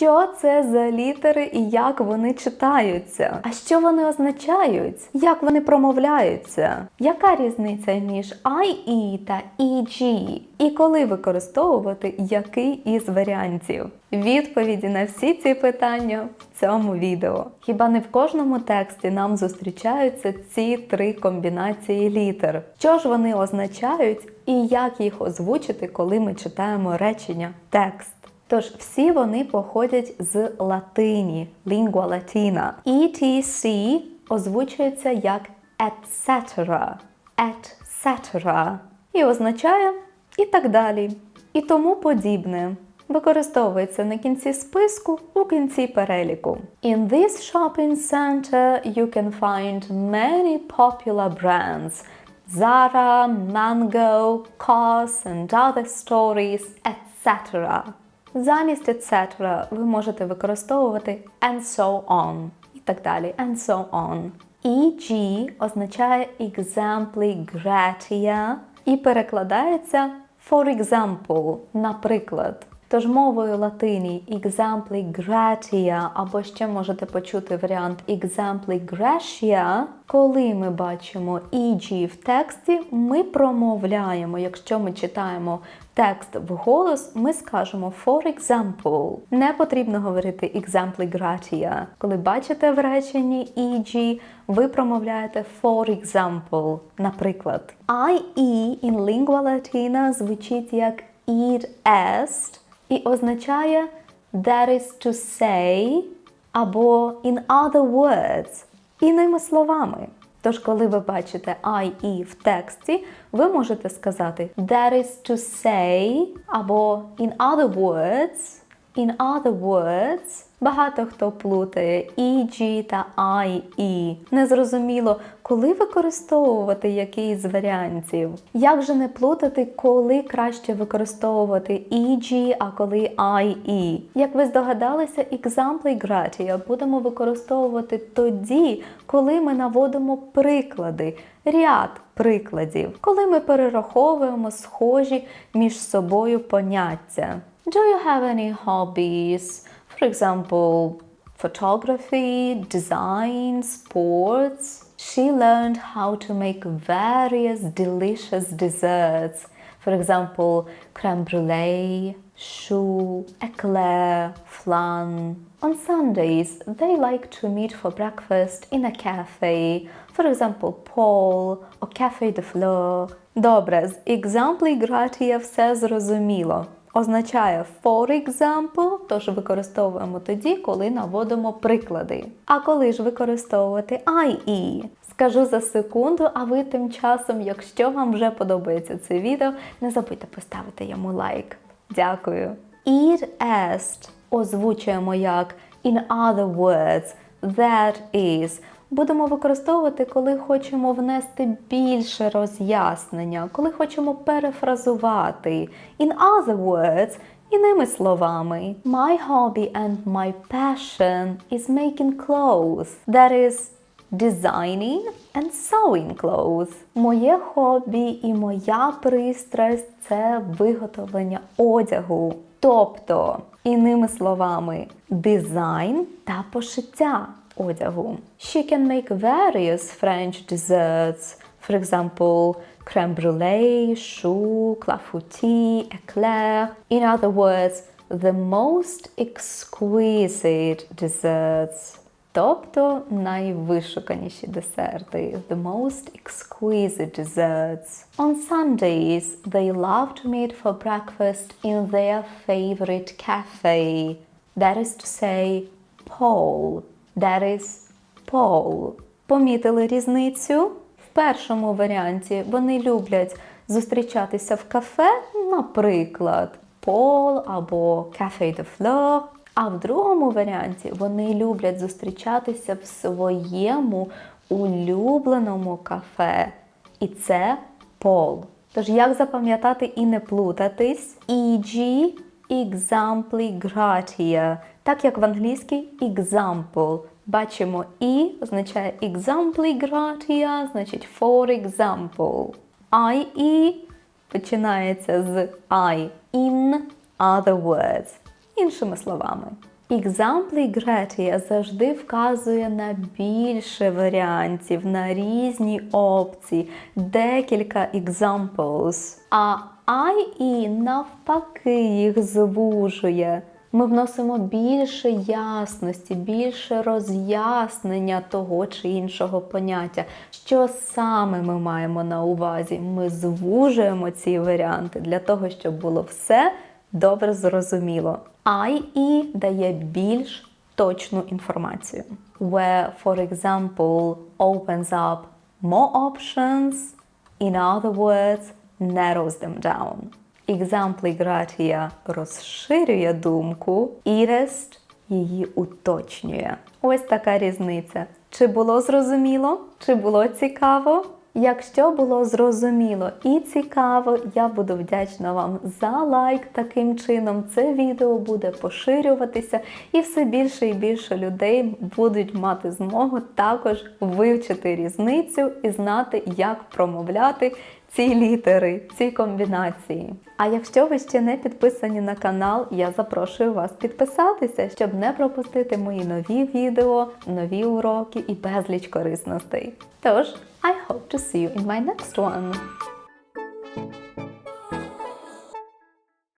Що це за літери і як вони читаються? А що вони означають? Як вони промовляються? Яка різниця між IE та EG? І коли використовувати який із варіантів? Відповіді на всі ці питання в цьому відео. Хіба не в кожному тексті нам зустрічаються ці три комбінації літер? Що ж вони означають і як їх озвучити, коли ми читаємо речення текст? Тож всі вони походять з латині, lingua latina. ETC озвучується як etc, etc і означає і так далі, і тому подібне. Використовується на кінці списку у кінці переліку. In this shopping center you can find many popular brands. Zara, Mango, COS and other stories, etc. Замість etc. ви можете використовувати and so on і так далі. And so on. EG означає exempli gratia і перекладається for example, наприклад. Тож мовою латині exempli gratia, або ще можете почути варіант exempli gratia, коли ми бачимо EG в тексті, ми промовляємо, якщо ми читаємо текст вголос, ми скажемо for example. Не потрібно говорити exempli gratia. Коли бачите в реченні EG, ви промовляєте for example. Наприклад, IE in lingua latina звучить як id est, і означає that is to say або in other words, іними словами. Тож, коли ви бачите IE в тексті, ви можете сказати that is to say або in other words, in other words. Багато хто плутає EG та IE. Незрозуміло, коли використовувати який з варіантів. Як же не плутати, коли краще використовувати EG, а коли IE? Як ви здогадалися, example gratia будемо використовувати тоді, коли ми наводимо приклади, ряд прикладів, коли ми перераховуємо схожі між собою поняття. Do you have any hobbies? For example, photography, design, sports. She learned how to make various delicious desserts. For example, creme brulee, choux, eclair, flan. On Sundays, they like to meet for breakfast in a cafe. For example, Paul or Café de Fleur. Добре, з екзамплі гратія все зрозуміло. Означає for example, тож використовуємо тоді, коли наводимо приклади. А коли ж використовувати IE? Скажу за секунду, а ви тим часом, якщо вам вже подобається це відео, не забудьте поставити йому лайк. Дякую. Eat est озвучуємо як in other words, that is. Будемо використовувати, коли хочемо внести більше роз'яснення, коли хочемо перефразувати. In other words, іними словами. My hobby and my passion is making clothes. That is designing and sewing clothes. Моє хобі і моя пристрасть це виготовлення одягу. Тобто, іними словами, дизайн та пошиття одягу. She can make various French desserts. For example, crème brûlée, choux, clafoutis, éclair. In other words, the most exquisite desserts. Тобто найвишуканіші десерти. The most exquisite desserts. On Sundays, they love to meet for breakfast in their favorite cafe. That is to say, Paul. That is Paul. Помітили різницю? В першому варіанті вони люблять зустрічатися в кафе, наприклад, Paul або Café de Fleur. А в другому варіанті вони люблять зустрічатися в своєму улюбленому кафе. І це Пол. Тож як запам'ятати і не плутатись? E.g. Exampli gratia. Так як в англійській example. Бачимо і означає exampli gratia, значить for example. IE починається з I in other words. Іншими словами. Example Gratia завжди вказує на більше варіантів, на різні опції, декілька examples. А IE навпаки їх звужує. Ми вносимо більше ясності, більше роз'яснення того чи іншого поняття. Що саме ми маємо на увазі? Ми звужуємо ці варіанти для того, щоб було все добре зрозуміло. IE дає більш точну інформацію. Where, for example, opens up more options, in other words, narrows them down. Gratia розширює думку, «Irest» її уточнює. Ось така різниця. Чи було зрозуміло? Чи було цікаво? Якщо було зрозуміло і цікаво, я буду вдячна вам за лайк. Таким чином це відео буде поширюватися, і все більше і більше людей будуть мати змогу також вивчити різницю і знати, як промовляти ці літери, ці комбінації. А якщо ви ще не підписані на канал, я запрошую вас підписатися, щоб не пропустити мої нові відео, нові уроки і безліч корисностей. Тож, I to see you in my next one.